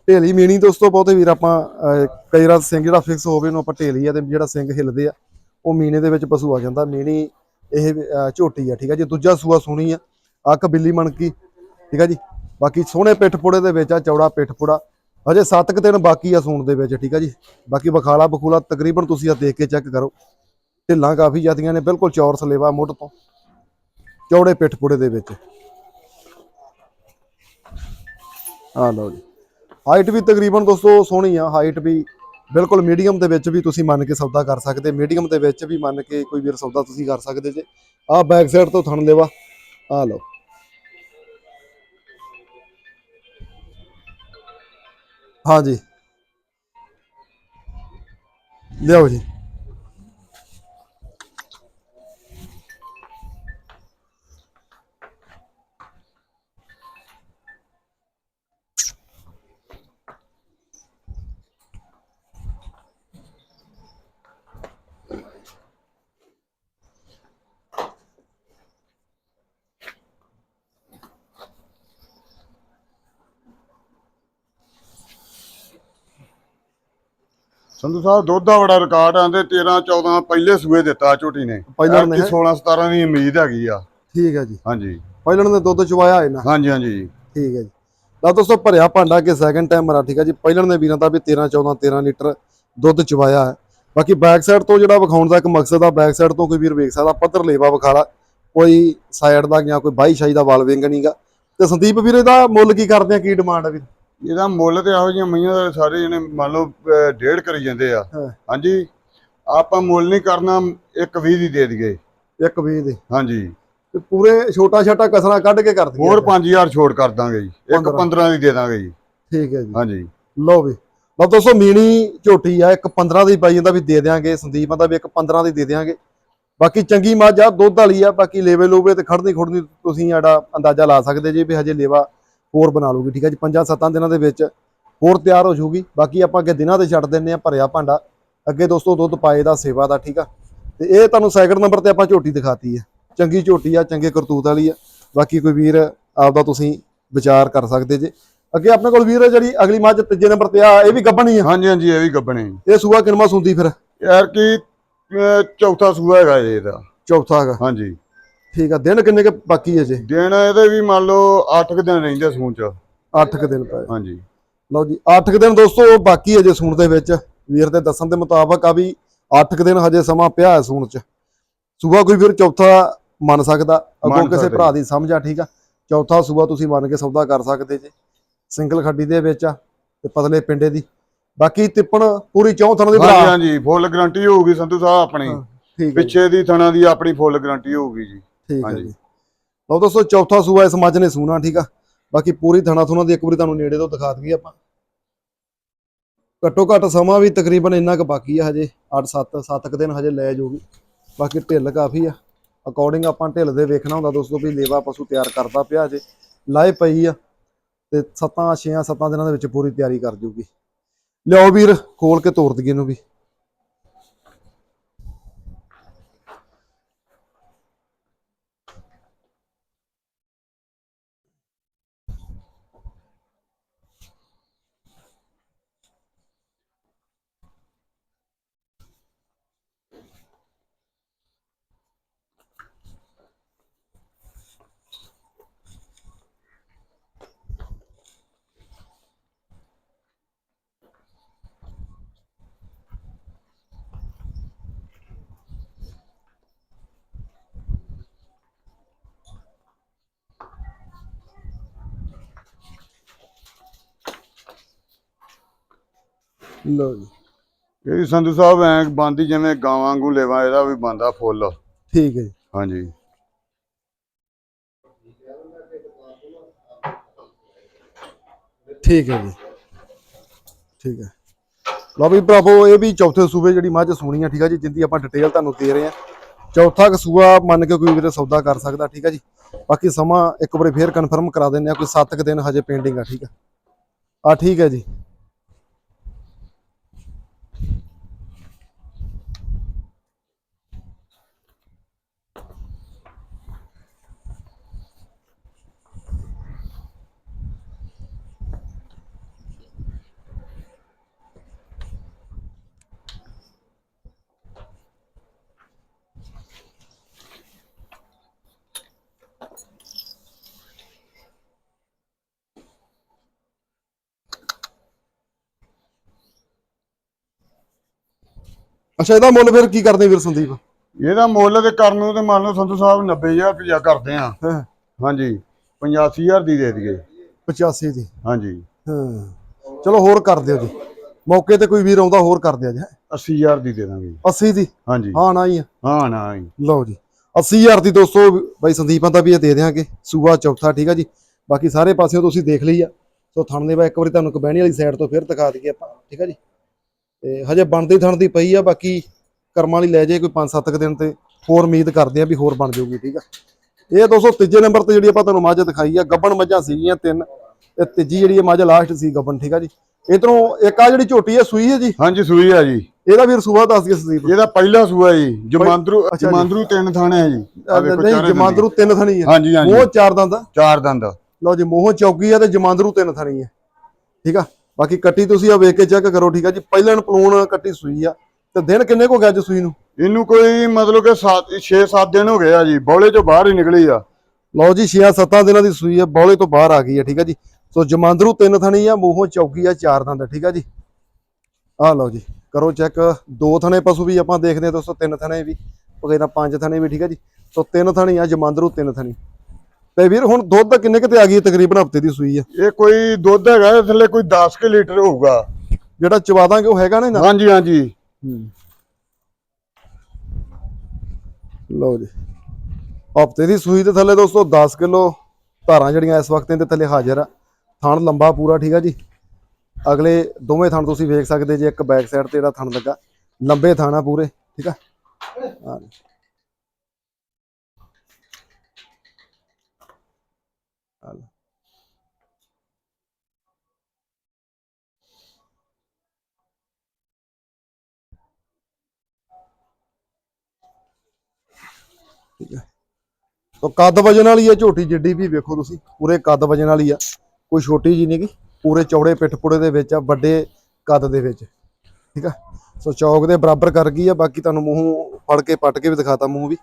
A: ਢੇਲੀ ਮੀਣੀ ਉਸ ਤੋਂ ਬਹੁਤੇ ਵੀਰ ਆਪਾਂ ਅਹ, ਕਈ ਵਾਰ ਸਿੰਘ ਜਿਹੜਾ ਫਿਕਸ ਹੋਵੇ ਉਹਨੂੰ ਆਪਾਂ ਢੇਲੀ ਆ ਤੇ ਜਿਹੜਾ ਸਿੰਘ ਹਿੱਲਦੇ ਆ ਉਹ ਮੀਨੇ ਦੇ ਵਿੱਚ ਪਸ਼ੂ ਆ ਜਾਂਦਾ। ਮੀਣੀ ਇਹ ਝੋਟੀ ਆ ਠੀਕ ਆ ਜੀ? ਦੂਜਾ ਸੂਆ ਸੁਣੀ ਆ ਅੱਖ ਬਿੱਲੀ ਮਣਕੀ ਠੀਕ ਆ ਜੀ? ਬਾਕੀ ਸੋਹਣੇ ਪਿੱਠ ਪੁੜੇ ਦੇ ਵਿੱਚ ਆ ਚੌੜਾ ਪਿੱਠ ਪੁੜਾ। ਅਜੇ 7 ਕੁ ਦਿਨ ਬਾਕੀ ਆ ਸੂਣ ਦੇ ਵਿੱਚ ਠੀਕ ਆ ਜੀ? ਬਾਕੀ ਬਖਾਲਾ ਬਖੂਲਾ ਤਕਰੀਬਨ ਤੁਸੀਂ ਆ ਦੇਖ ਕੇ ਚੈੱਕ ਕਰੋ। ਢਿੱਲਾਂ ਕਾਫੀ ਜਾਂਦੀਆਂ ਨੇ ਬਿਲਕੁਲ ਚੌਰ ਸਲੇਵਾ ਮੁੱਢ ਤੋਂ। ਚੌੜੇ ਪਿੱਠ ਪੁੜੇ ਦੇ ਵਿੱਚ। ਆ ਲਓ ਜੀ। ਹਾਈਟ ਵੀ ਤਕਰੀਬਨ ਦੋਸਤੋ ਸੋਹਣੀ ਆ, ਹਾਈਟ ਵੀ ਬਿਲਕੁਲ ਮੀਡੀਅਮ ਦੇ ਵਿੱਚ ਵੀ ਤੁਸੀਂ ਮੰਨ ਕੇ ਸੌਦਾ ਕਰ ਸਕਦੇ, ਮੀਡੀਅਮ ਦੇ ਵਿੱਚ ਵੀ ਮੰਨ ਕੇ ਕੋਈ ਵੀਰ ਸੌਦਾ ਤੁਸੀਂ ਕਰ ਸਕਦੇ ਜੇ। ਆਹ ਬੈਕ ਸਾਈਡ ਤੋਂ ਥਣ ਲੈਵਾ ਆ ਲਓ। ਹਾਂਜੀ। ਲਿਆਓ ਜੀ।
B: ਸੰਧੂ ਸਾਹਿਬ ਦੁੱਧ ਦਾ ਬੜਾ ਰਿਕਾਰਡ ਆਂਦੇ 13 14 ਪਹਿਲੇ ਸੂਏ ਦਿੱਤਾ ਝੋਟੀ ਨੇ।
A: ਪਹਿਲਾਂ ਨੇ,
B: ਐਤਕੀ 16 17 ਦੀ ਉਮੀਦ ਹੈਗੀ ਆ।
A: ਠੀਕ ਹੈ ਜੀ।
B: ਹਾਂਜੀ।
A: ਪਹਿਲਾਂ ਨੇ ਦੁੱਧ ਚਵਾਇਆ ਹੈ ਨਾ।
B: ਹਾਂਜੀ ਹਾਂਜੀ।
A: ਠੀਕ ਹੈ ਜੀ। ਲਓ ਦੋਸਤੋ ਭਰਿਆ ਭਾਂਡਾ ਕਿ ਸੈਕੰਡ ਟਾਈਮ ਮਰਾ ਠੀਕ ਹੈ ਜੀ। ਪਹਿਲਾਂ ਦੇ ਵੀਰਾਂ ਦਾ ਵੀ 13 14 13 ਲੀਟਰ ਦੁੱਧ ਚਵਾਇਆ ਹੈ। ਬਾਕੀ ਬੈਕ ਸਾਈਡ ਤੋਂ ਜਿਹੜਾ ਵਿਖਾਉਣ ਦਾ ਇੱਕ ਮਕਸਦ ਆ ਬੈਕ ਸਾਈਡ ਤੋਂ ਕੋਈ ਵੀਰ ਵੇਖ ਸਕਦਾ ਪੱਧਰ ਲੇਵਾ ਵਿਖਾਲਾ। ਕੋਈ ਸਾਈਡ ਦਾ ਜਾਂ ਕੋਈ ਬਾਈ ਸ਼ਾਈ ਦਾ ਵਾਲ ਵਿੰਗ ਨਹੀਂਗਾ ਤੇ ਸੰਦੀਪ ਵੀਰ ਇਹਦਾ ਮੁੱਲ ਕੀ ਕਰਦੇ ਆ? ਕੀ ਡਿਮਾਂਡ ਆ ਵੀਰ?
B: ਇਹਦਾ ਮੁੱਲ ਤੇ ਇਹੋ ਜਿਹੀਆਂ ਮਈਆਂ ਦਾ ਸਾਰੇ ਜਣੇ ਮੰਨ ਲਓ ਅਹ, ਡੇਢ ਕਰੀ ਜਾਂਦੇ ਆ।
A: ਹਾਂ।
B: ਹਾਂਜੀ? ਆਪਾਂ ਮੁੱਲ ਨਹੀਂ ਕਰਨਾ ਇੱਕ 20 ਦੀ ਦੇ ਦਈਏ।
A: ਇੱਕ ਵੀਹ ਦੇ।
B: ਹਾਂਜੀ।
A: ਤੇ ਪੂਰੇ ਛੋਟਾ ਛੋਟਾ ਕਸਰਾ ਕੱਢ ਕੇ ਕਰ ਦਈਏ।
B: ਹੋਰ 5000 ਛੋੜ ਕਰ ਦਾਂਗੇ ਜੀ। ਇੱਕ
A: ਪੰਦਰਾਂ।
B: 15 ਦੀ ਦੇ ਦਾਂਗੇ ਜੀ।
A: ਠੀਕ ਹੈ ਜੀ।
B: ਹਾਂਜੀ।
A: ਲਓ ਵੀ। ਲਓ ਦੋਸਤੋ ਮੀਣੀ ਝੋਟੀ ਆ ਇੱਕ 15 ਦੀ ਪਾਈ ਜਾਂਦਾ ਵੀ ਦੇ ਦਿਆਂਗੇ। ਸੰਦੀਪ ਦਾ ਵੀ ਇੱਕ 15 ਦੀ ਦੇ ਦਿਆਂਗੇ। ਬਾਕੀ ਚੰਗੀ ਮੱਝ ਆ ਦੁੱਧ ਵਾਲੀ ਆ ਬਾਕੀ ਲੇਵੇ ਲੋਵੇ ਤੇ ਖੜਨੀ ਖੁੜਨੀ ਤੁਸੀਂ ਜਿਹੜਾ ਅੰਦਾਜ਼ਾ ਲਾ ਸਕਦੇ ਜੀ ਵੀ ਹਜੇ ਲੇਵਾ ਹੋਰ ਬਣਾ ਲੂਗੀ ਠੀਕ ਹੈ ਜੀ? ਪੰਜਾਂ ਸੱਤਾਂ ਦਿਨਾਂ ਦੇ ਵਿੱਚ ਹੋਰ ਤਿਆਰ ਹੋ ਜਾਊਗੀ। ਬਾਕੀ ਆਪਾਂ ਅੱਗੇ ਦਿਨਾਂ ਤੇ ਛੱਡ ਦਿੰਨੇ ਆ ਭਰਿਆ ਭਾਂਡਾ। ਅੱਗੇ ਦੋਸਤੋ ਦੁੱਧ ਪਾਏ ਦਾ ਸੇਵਾ ਦਾ ਠੀਕ ਆ? ਤੇ ਇਹ ਤੁਹਾਨੂੰ ਸੈਕਿੰਡ ਨੰਬਰ ਤੇ ਆਪਾਂ ਝੋਟੀ ਦਿਖਾਤੀ ਆ ਚੰਗੀ ਝੋਟੀ ਆ ਚੰਗੇ ਕਰਤੂਤ ਵਾਲੀ ਆ। ਬਾਕੀ ਕੋਈ ਵੀਰ ਆਪਦਾ ਤੁਸੀਂ ਵਿਚਾਰ ਕਰ ਸਕਦੇ ਜੇ। ਅੱਗੇ ਆਪਣੇ ਕੋਲ ਵੀਰ ਜਿਹੜੀ ਅਗਲੀ ਮੱਝ ਤੀਜੇ ਨੰਬਰ ਤੇ ਆ ਇਹ ਵੀ ਗੱਭਣੀ ਆ?
B: ਹਾਂਜੀ ਹਾਂਜੀ ਇਹ ਵੀ ਗੱਬਣੇ।
A: ਇਹ ਸੂਆ ਕਿਨਮਾ ਸੁੰਦੀ ਫਿਰ?
B: ਯਾਰ ਕੀ ਚੌਥਾ ਸੂਆ ਹੈਗਾ ਇਹਦਾ।
A: ਚੌਥਾ ਹੈਗਾ।
B: ਹਾਂਜੀ।
A: ਠੀਕ ਆ ਦਿਨ ਕਿੰਨੇ ਕੁ ਬਾਕੀ ਹੈ ਜੇ?
B: ਦਿਨ ਇਹਦੇ ਵੀ ਮੰਨ ਲਓ 8 ਦਿਨ ਰਹਿੰਦੇ ਸੂਣ ਚ।
A: 8 ਕੁ ਦਿਨ ਪਏ।
B: ਹਾਂਜੀ।
A: ਲਓ ਜੀ 8 ਕੁ ਦਿਨ ਦੋਸਤੋ ਬਾਕੀ ਹੈ ਜੇ ਸੂਣ ਦੇ ਵਿੱਚ। ਵੀਰ ਦੇ ਦੱਸਣ ਦੇ ਮੁਤਾਬਕ ਆ ਵੀ 8 ਕੁ ਦਿਨ ਹਜੇ ਸਮਾਂ ਪਿਆ ਹੈ ਸੂਣ ਚ। ਸੂਆ ਕੋਈ ਵੀਰ ਚੌਥਾ ਮੰਨ ਸਕਦਾ। ਅੱਗੋਂ ਕਿਸੇ ਭਰਾ ਦੀ ਸਮਝ ਆ ਠੀਕ ਆ। ਚੌਥਾ ਸੂਆ ਤੁਸੀਂ ਮੰਨ ਕੇ ਸੌਦਾ ਕਰ ਸਕਦੇ ਜੇ। ਸਿੰਗਲ ਖੱਡੀ ਦੇ ਵਿੱਚ ਆ ਤੇ ਪਤਲੇ ਪਿੰਡੇ ਦੀ। ਬਾਕੀ ਤਿੱਪਣ ਪੂਰੀ ਚੌਥਣ ਦੀ
B: ਹਾਂਜੀ
A: ਭਰਾ।
B: ਹਾਂਜੀ ਫੁੱਲ ਗਾਰੰਟੀ ਹੋਊਗੀ ਸੰਧੂ ਸਾਹਿਬ ਆਪਣੀ। ਪਿੱਛੇ ਦੀ ਥਣਾ ਦੀ ਆਪਣੀ ਫੁੱਲ ਗਾਰੰਟੀ ਹੋਊਗੀ ਜੀ।
A: ਠੀਕ ਹੈ। ਜੀ। ਲਓ ਦੋਸਤੋ ਚੌਥਾ ਸੂਆ ਇਸ ਮੱਝ ਨੇ ਸੂਣਾ ਠੀਕ ਆ। ਬਾਕੀ ਪੂਰੀ ਥਣਾ ਥੁਣਾ ਦੀ ਇੱਕ ਵਾਰੀ ਤੁਹਾਨੂੰ ਨੇੜੇ ਤੋਂ ਦਿਖਾ ਦਈਏ ਆਪਾਂ। ਘੱਟੋ ਘੱਟ ਸਮਾਂ ਵੀ ਤਕਰੀਬਨ ਇੰਨਾ ਕੁ ਬਾਕੀ ਆ ਹਜੇ। 8 7 7 ਕੁ ਦਿਨ ਹਜੇ ਲੈ ਜਾਊਗੀ ਬਾਕੀ ਢਿੱਲ ਕਾਫੀ ਆ। ਅਕੋਰਡਿੰਗ ਆਪਾਂ ਢਿੱਲ ਦੇ ਵੇਖਣਾ ਹੁੰਦਾ ਦੋਸਤੋ ਵੀ ਲੇਵਾ ਪਸ਼ੂ ਤਿਆਰ ਕਰਦਾ ਪਿਆ ਹਜੇ। ਲਾਏ ਪਈ ਆ ਤੇ 7 6 7 ਦਿਨਾਂ ਦੇ ਵਿੱਚ ਪੂਰੀ ਤਿਆਰੀ ਕਰ ਜੂਗੀ। ਲਿਆਓ ਵੀਰ ਖੋਲ ਕੇ ਤੋੜ ਦਈਏ ਇਹਨੂੰ ਵੀ। ਲਓ ਜੀ।
B: ਇਹ ਵੀ ਸੰਧੂ ਸਾਹਿਬ ਐ ਬੰਦੀ ਜਿਵੇਂ ਗਾਵਾਂ ਵਾਂਗੂ ਲੇਵਾ ਇਹਦਾ ਵੀ ਬੰਦਾ ਫੁੱਲ।
A: ਠੀਕ ਹੈ ਜੀ।
B: ਹਾਂਜੀ।
A: ਠੀਕ ਹੈ ਜੀ। ਠੀਕ ਹੈ। ਲਓ ਵੀ ਭਰਾਵੋ ਇਹ ਵੀ ਚੌਥੇ ਸੂਬੇ ਜਿਹੜੀ ਮੱਝ ਸੂਣੀ ਆ ਠੀਕ ਆ ਜੀ ਜਿੰਦੀ ਆਪਾਂ ਡਿਟੇਲ ਤੁਹਾਨੂੰ ਦੇ ਰਹੇ ਆ। ਚੌਥਾ ਕਸੂਆ ਮੰਨ ਕੇ ਕੋਈ ਵੀਰੇ ਸੌਦਾ ਕਰ ਸਕਦਾ ਠੀਕ ਆ ਜੀ। ਬਾਕੀ ਸਮਾਂ ਇੱਕ ਵਾਰੀ ਫੇਰ ਕਨਫਰਮ ਕਰਾ ਦਿੰਦੇ ਆ ਕੋਈ 7 ਕੁ ਦਿਨ ਹਜੇ ਪੇਂਡਿੰਗ ਆ ਠੀਕ ਆ। ਆ ਠੀਕ ਹੈ ਜੀ। ਅੱਛਾ ਇਹਦਾ ਮੁੱਲ ਫਿਰ ਕੀ ਕਰਦੇ ਵੀਰ ਸੰਦੀਪ?
B: ਇਹਦਾ ਮੁੱਲ ਤੇ ਕਰਨ ਨੂੰ ਤੇ ਮੰਨ ਲਓ ਸੰਧੂ ਸਾਹਿਬ 90000 ਰੁਪਇਆ ਕਰਦੇ ਆ।
A: ਹਾਂ।
B: ਹਾਂਜੀ 85000 ਦੀ ਦੇ ਦਈਏ।
A: 85 ਦੀ।
B: ਹਾਂਜੀ।
A: ਹਾਂ। ਚਲੋ ਹੋਰ ਕਰ ਦਿਓ ਜੀ। ਮੌਕੇ ਤੇ ਕੋਈ ਵੀਰ ਆਉਂਦਾ ਹੋਰ ਕਰ ਦਿਆ ਜੀ
B: 80000 ਦੀ ਦੇ ਦਾਂਗੇ।
A: 80 ਦੀ?
B: ਹਾਂਜੀ।
A: ਹਾਂ ਨਾ ਹੀ ਆ।
B: ਹਾਂ ਨਾ ਜੀ।
A: ਲਓ ਜੀ। 80000 ਦੀ ਦੋਸਤੋ ਬਾਈ ਸੰਦੀਪਾਂ ਦਾ ਵੀ ਇਹ ਦੇ ਦਿਆਂਗੇ। ਸੂਆ ਚੌਥਾ ਠੀਕ ਆ ਜੀ। ਬਾਕੀ ਸਾਰੇ ਪਾਸਿਓਂ ਤੁਸੀਂ ਦੇਖ ਲਈ ਆ। ਸੋ ਥਣ ਦੇ ਵਾ ਇੱਕ ਵਾਰੀ ਤੁਹਾਨੂੰ ਕਬੈਣੀ ਵਾਲੀ ਸਾਈਡ ਤੋਂ ਫਿਰ ਦਿਖਾ ਦਈਏ ਆਪਾਂ ਠੀਕ ਆ ਜੀ। ਤੇ ਹਜੇ ਬਣਦੀ ਥਣ ਦੀ ਪਈ ਆ ਬਾਕੀ ਕਰਮਾਂ ਵਾਲੀ ਲੈ ਜੇ ਕੋਈ 5-7 ਕੁ ਦਿਨ ਤੇ ਹੋਰ ਉਮੀਦ ਕਰਦੇ ਆ ਵੀ ਹੋਰ ਬਣ ਜਾਊਗੀ ਠੀਕ ਆ? ਇਹ ਦੋਸਤੋ ਤੀਜੇ ਨੰਬਰ ਤੇ ਜਿਹੜੀ ਆਪਾਂ ਤੁਹਾਨੂੰ ਮੱਝ ਦਿਖਾਈ ਆ ਗੱਬਣ ਮੱਝਾਂ ਸੀਗੀਆਂ ਤਿੰਨ ਤੇ ਤੀਜੀ ਜਿਹੜੀ ਮੱਝ ਲਾਸਟ ਸੀ ਗੱਬਣ ਠੀਕ ਆ ਜੀ? ਇਧਰੋਂ ਇੱਕ ਆ ਜਿਹੜੀ ਝੋਟੀ ਹੈ ਸੂਈ ਹੈ ਜੀ?
B: ਹਾਂਜੀ ਸੂਈ ਆ ਜੀ।
A: ਇਹਦਾ ਵੀਰ ਸੂਆ ਦੱਸ ਗਿਆ ਸੰਦੀਪ।
B: ਇਹਦਾ ਪਹਿਲਾ ਸੂਆ ਜੀ ਜਮਾਂਦਰੂ। ਜਮਾਂਦਰੂ ਤਿੰਨ ਥਾਣੇ ਆ ਜੀ।
A: ਨਹੀਂ ਜਮਾਂਦਰੂ ਤਿੰਨ ਥਣੀ ਆ।
B: ਹਾਂਜੀ ਹਾਂਜੀ।
A: ਮੋਹ ਚਾਰ ਦੰਦ ਆ।
B: ਚਾਰ ਦੰਦ।
A: ਲਓ ਜੀ ਮੋਹ ਚੌਕੀ ਆ ਤੇ ਜਮਾਂਦਰੂ ਤਿੰਨ ਥਣੀ ਆ। ਠੀਕ ਆ? ਬਾਕੀ ਕੱਟੀ ਤੁਸੀਂ ਆ ਵੇਖ ਕੇ ਚੈੱਕ ਕਰੋ ਠੀਕ ਆ ਜੀ? ਪਹਿਲਾਂ ਪਲੂਣ ਕੱਟੀ ਸੂਈ ਆ। ਤੇ ਦਿਨ ਕਿੰਨੇ ਕੋ ਗਿਆ ਅੱਜ ਸੂਈ ਨੂੰ?
B: ਇਹਨੂੰ ਕੋਈ ਮਤਲਬ ਕਿ 7 6-7 ਦਿਨ ਹੋ ਗਏ ਆ ਜੀ। ਬੌਲੇ ਚੋਂ ਬਾਹਰ ਹੀ ਨਿਕਲੀ ਆ।
A: ਲਓ ਜੀ 6-7 ਦਿਨਾਂ ਦੀ ਸੂਈ ਆ। ਬੌਲੇ ਤੋਂ ਬਾਹਰ ਆ ਗਈ ਆ ਠੀਕ ਆ ਜੀ? ਸੋ ਜਮਾਂਦਰੂ ਤਿੰਨ ਥਣੀ ਆ ਮੋਹ ਚੌਕੀ ਆ ਚਾਰ ਦੰਦ ਠੀਕ ਆ ਜੀ? ਆ ਲਓ ਜੀ ਕਰੋ ਚੈੱਕ। ਦੋ ਥਣੇ ਪਸ਼ੂ ਵੀ ਆਪਾਂ ਦੇਖਦੇ ਆ ਦੋਸਤੋ ਤਿੰਨ ਥਣੇ ਵੀ। ਵਗੈਰਾ ਪੰਜ ਥਣੇ ਵੀ ਠੀਕ ਆ ਜੀ? ਸੋ ਤਿੰਨ ਥਣੀ ਆ ਜਮਾਂਦਰੂ ਤਿੰਨ ਥਣੀ। ਤੇ ਵੀਰ ਹੁਣ ਦੁੱਧ ਕਿੰਨੇ ਕਿਤੇ ਆ ਗਈ? ਤਕਰੀਬਨ ਹਫ਼ਤੇ ਦੀ ਸੂਈ ਆ
B: ਇਹ ਕੋਈ ਦੁੱਧ ਹੈਗਾ ਥੱਲੇ ਕੋਈ 10 ਕਿ ਲੀਟਰ ਹੋਊਗਾ।
A: ਜਿਹੜਾ ਚਵਾ ਦਾਂਗੇ ਉਹ ਹੈਗਾ ਨਾ ਇਹਨਾਂ
B: ਹਾਂਜੀ ਹਾਂਜੀ।
A: ਲਓ ਜੀ। ਹਫ਼ਤੇ ਦੀ ਸੂਈ ਦੇ ਥੱਲੇ ਦੋਸਤੋ 10 ਕਿਲੋ ਧਾਰਾਂ ਜਿਹੜੀਆਂ ਇਸ ਵਕਤ ਇਹਦੇ ਥੱਲੇ ਹਾਜ਼ਰ ਆ। ਥਣ ਲੰਬਾ ਪੂਰਾ ਠੀਕ ਆ ਜੀ? ਅਗਲੇ ਦੋਵੇਂ ਥਣ ਤੁਸੀਂ ਵੇਖ ਸਕਦੇ ਜੇ ਇੱਕ ਬੈਕ ਸਾਈਡ ਤੇ ਜਿਹੜਾ ਥਣ ਲੱਗਾ। ਲੰਬੇ ਥਣ ਪੂਰੇ ਠੀਕ ਆ? ਆ ਲਓ। ਆ ਲਓ। ਠੀਕ ਤੋ ਕੱਦ ਵਜਨ ਵਾਲੀ ਹੈ ਝੋਟੀ ਜਿੱਡੀ ਵੀ ਵੇਖੋ ਤੁਸੀਂ, ਪੂਰੇ ਕੱਦ ਵਜਨ ਵਾਲੀ ਆ। ਕੋਈ ਛੋਟੀ ਜੀ ਨਹੀਂਗੀ ਪੂਰੇ ਚੌੜੇ ਪਿੱਠ ਪੁੜੇ ਦੇ ਵਿੱਚ ਆ, ਵੱਡੇ ਕੱਦ ਦੇ ਵਿੱਚ। ਠੀਕ ਆ? ਸੋ ਚੌਕ ਦੇ ਬਰਾਬਰ ਕਰ ਗਈ ਆ, ਬਾਕੀ ਤੁਹਾਨੂੰ ਮੂੰਹ ਫੜ ਕੇ ਪੱਟ ਕੇ ਵੀ ਦਿਖਾਤਾ ਮੂੰਹ ਵੀ।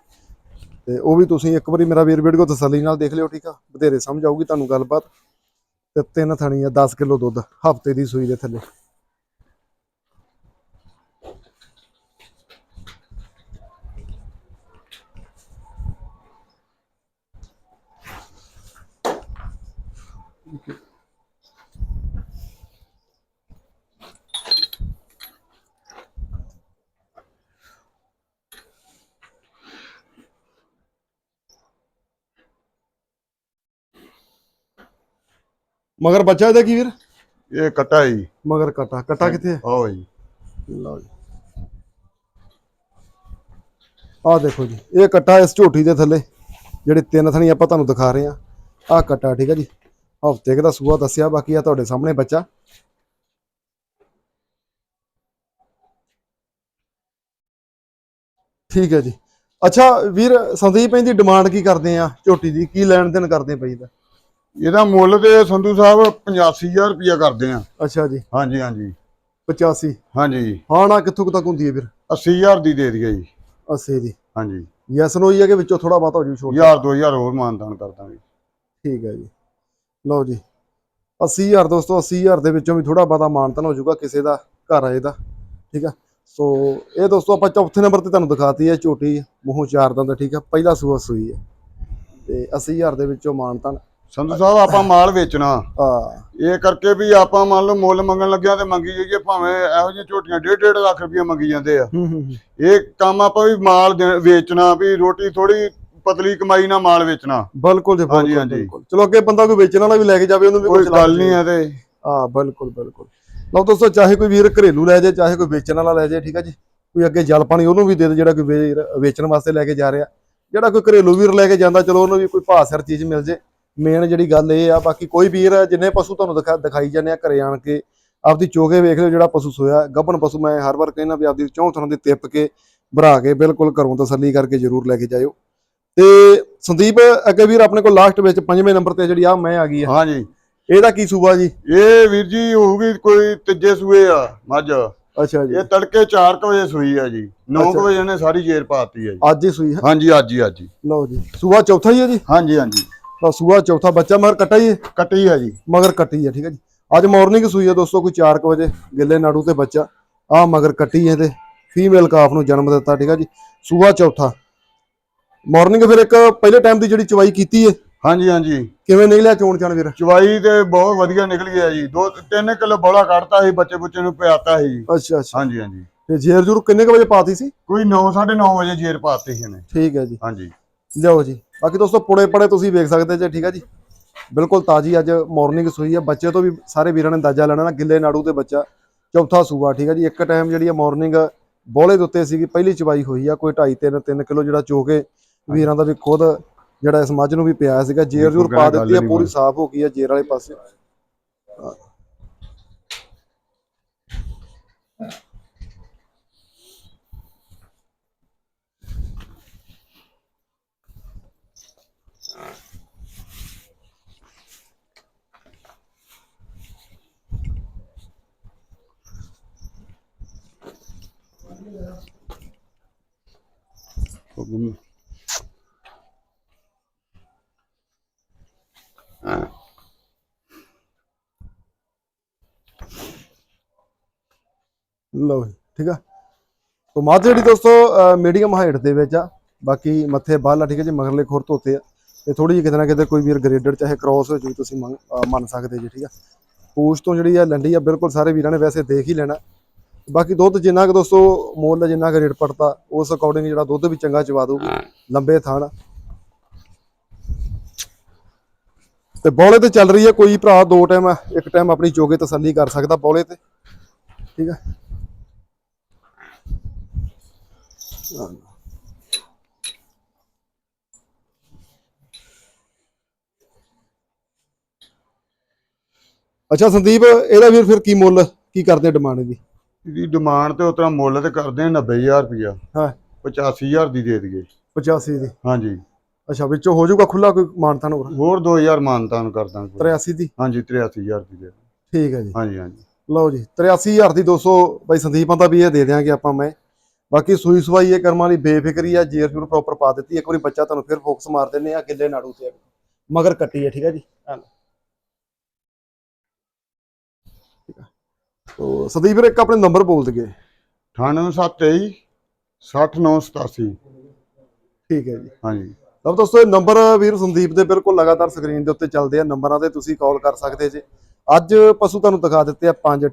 A: ਤੇ ਉਹ ਵੀ ਤੁਸੀਂ ਇੱਕ ਵਾਰੀ ਮੇਰਾ ਵੀਰ ਵੀਡੀਓ ਤਸੱਲੀ ਨਾਲ ਦੇਖ ਲਿਓ, ਠੀਕ ਆ? ਬਥੇਰੇ ਸਮਝ ਆਊਗੀ ਤੁਹਾਨੂੰ ਗੱਲਬਾਤ। ਤੇ ਤਿੰਨ ਥਣੀ ਆ 10 ਕਿਲੋ ਦੁੱਧ ਹਫ਼ਤੇ ਦੀ ਸੂਈ ਦੇ ਥੱਲੇ। ਮਗਰ ਬੱਚਾ ਇਹਦਾ ਕੀ ਵੀਰ?
B: ਇਹ ਕੱਟਾ ਜੀ।
A: ਮਗਰ ਕਟਾ। ਕਟਾ ਕਿੱਥੇ ਹੈ
B: ਆਓ ਜੀ।
A: ਲਓ ਜੀ। ਆਹ ਦੇਖੋ ਜੀ ਇਹ ਕੱਟਾ ਇਸ ਝੋਟੀ ਦੇ ਥੱਲੇ ਜਿਹੜੇ ਤਿੰਨ ਥਣੀ ਆਪਾਂ ਤੁਹਾਨੂੰ ਦਿਖਾ ਰਹੇ ਆ ਆਹ ਕੱਟਾ ਠੀਕ ਹੈ ਜੀ। ਹਫ਼ਤੇ ਕੁ ਦਾ ਸੂਆ ਦੱਸਿਆ ਬਾਕੀ ਆ ਤੁਹਾਡੇ ਸਾਹਮਣੇ ਬੱਚਾ। ਠੀਕ ਹੈ ਜੀ। ਅੱਛਾ ਵੀਰ ਸੰਦੀਪ ਇਹਦੀ ਡਿਮਾਂਡ ਕੀ ਕਰਦੇ ਆ? ਝੋਟੀ ਦੀ ਕੀ ਲੈਣ ਦੇਣ ਕਰਦੇ ਪਈ ਦਾ?
B: ਇਹਦਾ ਮੁੱਲ ਤੇ ਸੰਧੂ ਸਾਹਿਬ 85000 ਰੁਪਇਆ ਕਰਦੇ ਆ।
A: ਅੱਛਾ ਜੀ।
B: ਹਾਂਜੀ ਹਾਂਜੀ।
A: 85
B: ਹਾਂਜੀ।
A: ਹਾਂ ਨਾ ਕਿੱਥੋਂ ਕੁ ਤੱਕ ਹੁੰਦੀ ਹੈ ਵੀਰ?
B: 80000 ਦੀ ਦੇ ਦਈਏ ਜੀ।
A: 80 ਦੀ।
B: ਹਾਂਜੀ।
A: ਯੈਸ ਨੋ ਹੀ ਹੈ ਕਿ ਵਿੱਚੋਂ ਥੋੜਾ ਬਹੁਤ ਹੋ ਜੂ ਛੋਟ।
B: 1000 2000 ਹੋਰ ਮਾਨਦਾਨ ਕਰ ਦਾਂਗੇ।
A: ਠੀਕ ਹੈ ਜੀ। ਲਓ ਜੀ। 80000 ਦੋਸਤੋ 80000 ਦੇ ਵਿੱਚੋਂ ਵੀ ਥੋੜਾ ਬਹੁਤਾ ਮਾਨਤਨ ਹੋ ਜਾਊਗਾ ਕਿਸੇ ਦਾ ਘਰ ਆਏ ਦਾ ਠੀਕ ਆ? ਸੋ ਇਹ ਦੋਸਤੋ ਆਪਾਂ ਚੌਥੇ ਨੰਬਰ ਤੇ ਤੁਹਾਨੂੰ ਦਿਖਾਤੀ ਹੈ ਝੋਟੀ ਮੂੰਹੋਂ ਚਾਰ ਦੰਦ ਠੀਕ ਆ? ਪਹਿਲਾ ਸੂਆ ਸੂਈ ਹੈ। ਤੇ 80000 ਦੇ ਵਿੱਚੋਂ ਮਾਨਤਨ।
B: ਸੰਧੂ ਸਾਹਿਬ ਆਪਾਂ ਮਾਲ ਵੇਚਣਾ।
A: ਆ
B: ਇਹ ਕਰਕੇ ਵੀ ਆਪਾਂ ਮੰਨ ਲਓ ਮੁੱਲ ਮੰਗਣ ਲੱਗਿਆ ਤੇ ਮੰਗੀ ਜਾਈਏ ਭਾਵੇਂ ਇਹੋ ਜਿਹੀਆਂ ਝੋਟੀਆਂ 1.5 ਲੱਖ ਰੁਪਏ ਮੰਗੀ ਜਾਂਦੇ ਆ।
A: ਹੂੰ ਹੂੰ
B: ਇਹ ਕੰਮ ਆਪਾਂ ਵੀ ਮਾਲ ਵੇਚਣਾ ਵੀ ਰੋਟੀ ਥੋੜੀ ਪਤਲੀ ਕਮਾਈ ਨਾਲ ਮਾਲ ਵੇਚਣਾ।
A: ਬਿਲਕੁਲ ਜੀ
B: ਹਾਂਜੀ, ਹਾਂਜੀ।
A: ਚਲੋ ਅੱਗੇ ਬੰਦਾ ਕੋਈ ਵੇਚਣ ਵਾਲਾ ਵੀ ਲੈ ਕੇ ਜਾਵੇ ਉਹਨੂੰ ਵੀ
B: ਕੋਈ ਗੱਲ ਨਹੀਂ ਹੈ ਤੇ।
A: ਹਾਂ ਬਿਲਕੁਲ ਬਿਲਕੁਲ। ਲਓ ਦੋਸਤੋ ਚਾਹੇ ਕੋਈ ਵੀਰ ਘਰੇਲੂ ਲੈ ਜਾਏ ਚਾਹੇ ਕੋਈ ਵੇਚਣ ਵਾਲਾ ਲੈ ਜਾਏ ਠੀਕ ਹੈ ਜੀ। ਕੋਈ ਅੱਗੇ ਜਲ ਪਾਣੀ ਉਹਨੂੰ ਵੀ ਦੇ ਦੇ ਜਿਹੜਾ ਕੋਈ ਵੇਚਣ ਵਾਸਤੇ ਲੈ ਕੇ ਜਾ ਰਿਹਾ। ਜਿਹੜਾ ਕੋਈ ਘਰੇਲੂ ਵੀਰ ਲੈ ਕੇ ਜਾਂਦਾ ਚਲੋ ਉਹਨੂੰ ਵੀ ਕੋਈ ਭਾਅ ਚੀਜ਼ ਮਿਲ ਜੇ। ਮੇਨ ਜਿਹੜੀ ਗੱਲ ਇਹ ਆ ਬਾਕੀ ਕੋਈ ਵੀਰ ਜਿੰਨੇ ਪਸ਼ੂ ਤੁਹਾਨੂੰ ਦਿਖਾ ਦਿਖਾਈ ਜਾਂਦੇ ਆ ਘਰੇ ਆਣ ਕੇ ਆਪਦੀ ਚੋਗੇ ਵੇਖ ਲਿਓ ਜਿਹੜਾ ਪਸ਼ੂ ਸੋਇਆ। ਗੱਭਣ ਪਸ਼ੂ ਮੈਂ ਹਰ ਵਾਰ ਕਹਿੰਦਾ ਵੀ ਆਪਦੀ ਚੌਂ ਥਾਂ ਦੀ ਤਿੱਪ ਕੇ ਭਰਾ ਕੇ ਬਿਲਕੁਲ ਘਰੋਂ ਤਸੱਲੀ ਕਰਕੇ ਜ਼ਰੂਰ ਲੈ ਕੇ ਜਾਇਓ। ਤੇ ਸੰਦੀਪ ਅੱਗੇ ਵੀਰ ਆਪਣੇ ਕੋਲ ਲਾਸਟ ਵਿੱਚ ਪੰਜਵੇਂ ਨੰਬਰ ਤੇ ਜਿਹੜੀ ਆ ਮੈਂ ਆ ਗਈ ਆ।
B: ਹਾਂਜੀ।
A: ਇਹਦਾ ਕੀ ਸੂਬਾ ਜੀ?
B: ਇਹ ਵੀਰ ਜੀ ਹੋਊਗੀ ਕੋਈ ਤੀਜੇ ਸੂਏ ਆ ਮੱਝ।
A: ਅੱਛਾ ਜੀ।
B: ਇਹ ਤੜਕੇ 4 ਵਜੇ ਸੂਈ ਆ ਜੀ। 9
A: ਅੱਛਾ।
B: ਵਜੇ ਇਹਨੇ ਸਾਰੀ ਜੇਰ ਪਾਤੀ ਆ ਜੀ।
A: ਅੱਜ ਹੀ ਸੂਈ ਹੈ?
B: ਹਾਂਜੀ ਅੱਜ ਹੀ ਅੱਜ ਹੀ।
A: ਲਓ ਜੀ। ਸੂਆ ਚੌਥਾ ਹੀ ਹੈ ਜੀ?
B: ਹਾਂਜੀ ਹਾਂਜੀ।
A: ਤਾਂ ਸੂਆ ਚੌਥਾ ਬੱਚਾ ਮਗਰ ਕੱਟਾ ਹੀ
B: ਕੱਟੀ ਆ ਜੀ।
A: ਮਗਰ ਕੱਟੀ ਹੈ ਠੀਕ ਹੈ ਜੀ। ਅੱਜ ਮਾਰਨਿੰਗ ਸੂਈ ਹੈ ਦੋਸਤੋ ਕੋਈ 4 ਵਜੇ ਗਿੱਲੇ ਨਾੜੂ ਤੇ ਬੱਚਾ। ਆ ਮਗਰ ਕੱਟੀ ਹੈ ਤੇ ਫੀਮੇਲ ਕਾਫ ਨੂੰ ਜਨਮ ਦਿੱਤਾ ਠੀਕ ਹੈ ਜੀ। ਸੂਆ ਚੌਥਾ। ਮਾਰਨਿੰਗ ਫਿਰ ਇੱਕ ਪਹਿਲੇ ਟਾਈਮ ਦੀ ਜਿਹੜੀ ਚਵਾਈ ਕੀਤੀ ਹੈ
B: ਹਾਂਜੀ ਹਾਂਜੀ।
A: ਕਿਵੇਂ ਨਿਕਲਿਆ ਚੋਣ ਚਾਣ ਵੀਰ
B: ਚਵਾਈ ਤੇ ਬਹੁਤ ਵਧੀਆ ਨਿਕਲ ਗਿਆ ਜੀ। ਦੋ ਤਿੰਨ ਕਿਲੋ ਬੋਲਾ ਕੱਢਤਾ ਸੀ ਬੱਚੇ ਬੁੱਚੇ ਨੂੰ ਪਿਆਤਾ ਸੀ।
A: ਅੱਛਾ ਅੱਛਾ।
B: ਹਾਂਜੀ ਹਾਂਜੀ।
A: ਤੇ ਜੇਰ ਜੂਰ ਕਿੰਨੇ ਕੁ ਵਜੇ ਪਾਤੀ ਸੀ?
B: ਕੋਈ 9 9:30 ਵਜੇ ਜੇਰ ਪਾਤੀ ਸੀ ਇਹਨੇ।
A: ਠੀਕ ਹੈ ਜੀ।
B: ਹਾਂਜੀ।
A: ਲਿਓ ਜੀ ਬਾਕੀ ਦੋਸਤੋ ਪੁੜੇ ਪੜੇ ਤੁਸੀਂ ਵੇਖ ਸਕਦੇ ਜੇ ਠੀਕ ਹੈ ਜੀ। ਬਿਲਕੁਲ ਤਾਜੀ ਅੱਜ ਮਾਰਨਿੰਗ ਸੂਈ ਹੈ ਬੱਚੇ ਤੋਂ ਵੀ ਸਾਰੇ ਵੀਰਾਂ ਨੇ ਅੰਦਾਜ਼ਾ ਲੈਣਾ ਨਾ ਗਿੱਲੇ ਨਾੜੂ ਤੇ ਬੱਚਾ। ਚੌਥਾ ਸੂਆ ਠੀਕ ਹੈ ਜੀ। ਇੱਕ ਟਾਈਮ ਜਿਹੜੀ ਹੈ ਮਾਰਨਿੰਗ ਬੋਲੇ ਦੇ ਉੱਤੇ ਸੀਗੀ ਪਹਿਲੀ ਚਵਾਈ ਹੋਈ ਆ ਕੋਈ 2.5 3 3 ਕਿਲੋ ਜਿਹੜਾ ਚੋ ਕੇ ਵੀਰਾਂ ਦਾ ਵੀ ਖੁਦ ਜਿਹੜਾ ਇਸ ਮੱਝ ਨੂੰ ਵੀ ਪਿਆ ਸੀਗਾ ਜੇਰ ਜੂਰ ਪਾ ਦਿੱਤੀ ਹੈ
B: ਨਹੀਂ
A: ਪੂਰੀ। ਸਾਫ਼ ਹੋ ਗਈ ਹੈ ਜੇਰ ਵਾਲੇ ਪਾਸੇ ਲਓ ਜੀ ਠੀਕ ਆ ਤੋ ਮੱਝ ਜਿਹੜੀ ਦੋਸਤੋ ਮੀਡੀਅਮ ਹਾਈਟ ਦੇ ਵਿੱਚ ਆ ਬਾਕੀ ਮੱਥੇ ਬਾਹਲਾ ਠੀਕ ਹੈ ਜੀ ਮਗਰਲੇ ਖੁਰ ਧੋਤੇ ਆ ਤੇ ਥੋੜੀ ਜਿਹੀ ਕਿਤੇ ਨਾ ਕਿਤੇ ਕੋਈ ਵੀਰ ਗ੍ਰੇਡਡ ਚਾਹੇ ਕ੍ਰਾਸ ਹੋ ਜੂ ਤੁਸੀਂ ਮੰਨ ਅਹ ਮੰਨ ਸਕਦੇ ਜੀ ਠੀਕ ਆ ਪੂਛ ਤੋਂ ਜਿਹੜੀ ਆ ਲੰਡੀ ਆ ਬਿਲਕੁਲ ਸਾਰੇ ਵੀਰਾਂ ਨੇ ਵੈਸੇ ਦੇਖ ਹੀ ਲੈਣਾ ਬਾਕੀ ਦੁੱਧ ਜਿੰਨਾ ਕਿ ਦੋਸਤੋ ਮੁੱਲ ਜਿੰਨਾ ਕਿ ਰੇਟ ਪੜਤਾ ਉਸ ਅਕੋਰਡਿੰਗ ਜਿਹੜਾ ਦੁੱਧ ਵੀ ਚੰਗਾ ਚਵਾ ਦਊਗੀ ਲੰਬੇ ਥਾਣ ਤੇ ਬੌਲੇ ਤੇ ਚੱਲ ਰਹੀ ਹੈ ਕੋਈ ਭਰਾ ਦੋ ਟਾਈਮ ਇੱਕ ਟਾਈਮ ਆਪਣੀ ਚੋਗੇ ਤਸੱਲੀ ਕਰ ਸਕਦਾ ਬੌਲੇ ਤੇ। ਠੀਕ ਆ? ਅੱਛਾ ਸੰਦੀਪ ਇਹਦਾ ਵੀਰ ਫਿਰ ਕੀ ਮੁੱਲ ਕੀ ਕਰਦੇ ਡਿਮਾਂਡ ਦੀ
B: ਇਹਦੀ? ਡਿਮਾਂਡ ਤੇ ਉਤਰਾ ਮੁੱਲ ਤੇ ਕਰਦੇ ਆ 90000 ਰੁਪਇਆ।
A: ਹਾਂ।
B: 85000 ਦੀ ਦੇ ਦਈਏ।
A: 85 ਦੀ।
B: ਹਾਂਜੀ।
A: ਅੱਛਾ ਵਿੱਚੋਂ ਹੋ ਜਾਊਗਾ ਖੁੱਲਾ ਕੋਈ ਮਾਨਤਾਨ ਹੋਰ?
B: ਹੋਰ 2000 ਮਾਨਤਾਨ ਕਰਦਾਂ ਕੋਈ
A: 83 ਦੀ?
B: ਹਾਂਜੀ 83000 ਦੀ।
A: ਠੀਕ ਹੈ ਜੀ।
B: ਹਾਂਜੀ ਹਾਂਜੀ।
A: ਲਓ ਜੀ 83000 ਦੀ 200 ਬਾਈ ਸੰਦੀਪਾਂ ਦਾ ਵੀ ਇਹ ਦੇ ਦਿਆਂਗੇ ਆਪਾਂ ਮੈਂ। ਬਾਕੀ ਸੂਈ ਸਵਾਈ ਇਹ ਕਰਮਾਂ ਵਾਲੀ ਬੇਫਿਕਰੀ ਆ ਜੇਰ ਜੂਰ ਪ੍ਰੋਪਰ ਪਾ ਦਿੱਤੀ। ਇੱਕ ਵਾਰੀ ਬੱਚਾ ਤੁਹਾਨੂੰ ਫਿਰ ਫੋਕਸ ਮਾਰ ਦਿੰਨੇ ਆ ਗਿੱਲੇ ਨਾੜੂ ਤੇ ਮਗਰ ਕੱਟੀ ਹੈ ਠੀਕ ਹੈ ਜੀ? ਤੋ ਸੰਦੀਪ ਵੀਰ ਇੱਕ ਆਪਣੇ ਨੰਬਰ ਬੋਲ ਦਗੇ
B: 98723 60987
A: ਠੀਕ ਹੈ ਜੀ।
B: ਹਾਂਜੀ।
A: ਸਭ ਦੋਸਤੋ, ਇਹ ਨੰਬਰ ਵੀਰ ਸੰਦੀਪ ਦੇ ਬਿਲਕੁਲ ਲਗਾਤਾਰ ਸਕਰੀਨ ਦੇ ਉੱਤੇ ਚੱਲਦੇ ਆ। ਨੰਬਰਾਂ ਤੇ ਤੁਸੀਂ ਕਾਲ ਕਰ ਸਕਦੇ ਜੇ। ਅੱਜ ਪਸ਼ੂ ਤੁਹਾਨੂੰ ਦਿਖਾ ਦਿੱਤੇ ਆ ਪੰਜ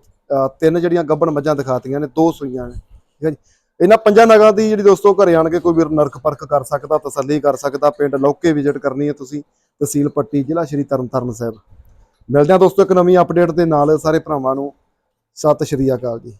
A: ਤਿੰਨ ਜਿਹੜੀਆਂ ਗੱਭਣ ਮੱਝਾਂ ਦਿਖਾਤੀਆਂ ਨੇ, ਦੋ ਸੂਈਆਂ ਨੇ। ਠੀਕ ਹੈ ਜੀ? ਇਹਨਾਂ ਪੰਜਾਂ ਨਗਾਂ ਦੀ ਜਿਹੜੀ ਦੋਸਤੋ ਘਰੇ ਆਣ ਕੇ ਕੋਈ ਵੀਰ ਨਰਕ ਪਰਖ ਕਰ ਸਕਦਾ, ਤਸੱਲੀ ਕਰ ਸਕਦਾ, ਪਿੰਡ ਲੌਕੇ ਵਿਜ਼ਿਟ ਕਰਨੀ ਹੈ ਤੁਸੀਂ, ਤਹਿਸੀਲ ਪੱਟੀ, ਜ਼ਿਲ੍ਹਾ ਸ਼੍ਰੀ ਤਰਨਤਾਰਨ ਸਾਹਿਬ। ਮਿਲਦੇ ਆ ਦੋਸਤੋ ਇੱਕ ਨਵੀਂ ਅਪਡੇਟ ਦੇ ਨਾਲ। ਸਾਰੇ ਭਰਾਵਾਂ ਨੂੰ ਸਤਿ ਸ਼੍ਰੀ ਅਕਾਲ ਜੀ।